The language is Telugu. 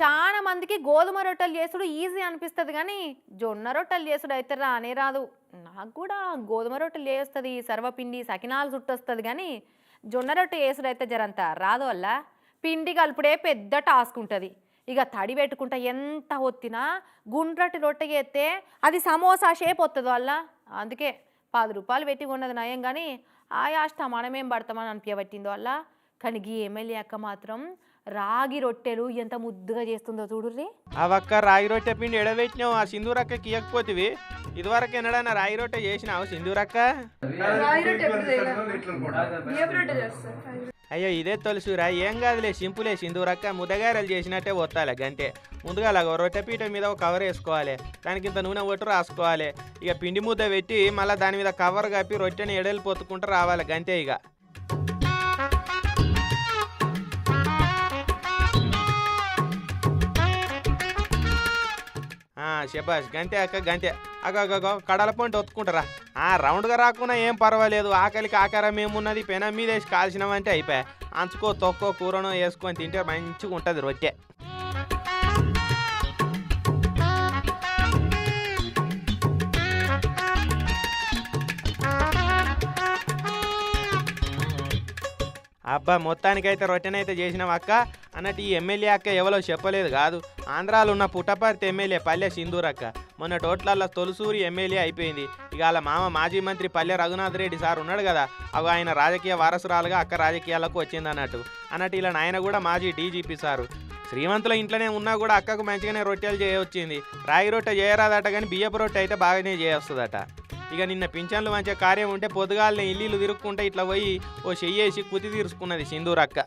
చాలా మందికి గోధుమ రొట్టెలు చేసుడు ఈజీ అనిపిస్తుంది కానీ జొన్న రొట్టెలు చేసుడు అయితే రానే రాదు. నాకు కూడా గోధుమ రొట్టెలు చేస్తుంది సర్వపిండి సకినాలు చుట్టొస్తుంది కానీ జొన్న రొట్టె చేసుడు అయితే జరంత రాదు వల్ల. పిండి కలుపుడే పెద్ద టాస్క్ ఉంటుంది. ఇక తడి పెట్టుకుంటా ఎంత ఒత్తినా గుండ్రటి రొట్టె చేస్తే అది సమోసా షేప్ వస్తుంది వల్ల. అందుకే పది రూపాయలు పెట్టి కొన్నది నయం కానీ ఆ యాష్ట మనమేం పడతామని అనిపించబట్టింది వల్ల. కానీ ఈ ఎమ్మెల్యే అక్క మాత్రం రాగి రొట్టెలు ఎంత ముద్దుగా చేస్తుందో చూడుర్రి. అవక్క రాగి రొట్టె పిండి ఎడబెట్టినావు ఆ సింధూరక్కకి ఇవ్వకపోతివి ఇదివరకు ఎన్నడన్నా రాగి రొట్టె చేసినావు సింధూరక్క అయ్యో ఇదే తొలుసురా. ఏం కాదులే సింపులే సింధూరక్క ముద్దగారెలు చేసినట్టే ఒత్తాలి గంతే. ముందుగా అలాగ రొట్టె పీట మీద ఒక కవర్ వేసుకోవాలి. దానికి ఇంత నూనె ఒట్టు రాసుకోవాలి. ఇక పిండి ముద్ద పెట్టి మళ్ళీ దాని మీద కవర్ కప్పి రొట్టెని ఎడలు పొత్తుకుంటూ రావాలి గంతే ఇక. శబాష్ గంతే అక్క గంతే. అగో కడల పంట ఒత్తుకుంటారా? ఆ రౌండ్గా రాకుండా ఏం పర్వాలేదు. ఆకలికి ఆకారం ఏమున్నది? పెనం మీద వేసి కాల్చినామంటే అయిపోయా. అంచుకో తొక్కో కూరనో వేసుకొని తింటే మంచిగా ఉంటుంది రొట్టె. అబ్బా మొత్తానికైతే రొట్టెనైతే చేసినాం అక్క? అన్నట్టు ఈ ఎమ్మెల్యే అక్క ఎవరో చెప్పలేదు కాదు. ఆంధ్రాలో ఉన్న పుట్టపర్తి ఎమ్మెల్యే పల్లె సింధూరక్క అక్క. మొన్న టోట్లల్లో తొలసూరి ఎమ్మెల్యే అయిపోయింది. ఇక వాళ్ళ మామ మాజీ మంత్రి పల్లె రఘునాథ్ రెడ్డి సార్ ఉన్నాడు కదా అవి ఆయన రాజకీయ వారసురాలుగా అక్క రాజకీయాలకు వచ్చింది అన్నట్టు. అన్నట్టు ఇలా నాయన కూడా మాజీ డీజీపీ సారు. శ్రీమంతుల ఇంట్లోనే ఉన్నా కూడా అక్కకు మంచిగానే రొట్టెలు చేయవచ్చింది రాగి రొట్టె చేయరాదట కానీ బియ్యపు రొట్టె అయితే బాగానే చేయొస్తుందట. ఇక నిన్న పింఛన్లు మంచిగా కార్యం ఉంటే పొద్దుగాలనే ఇల్లు తిరుక్కుంటే ఇట్లా పోయి ఓ చెయ్యేసి కుతి తీర్చుకున్నది సింధూరక్క